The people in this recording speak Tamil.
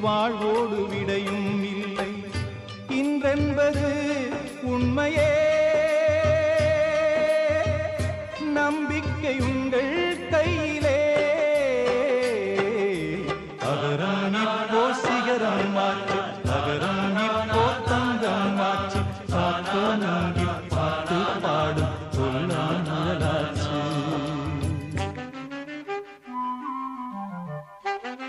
வாழ்வோடு விடையும் இல்லை. இன்றென்பது உண்மையே. நம்பிக்கை உங்கள் கையிலே. அகராணி போ மாற்று அகராணி போ மாற்று சாத்தோ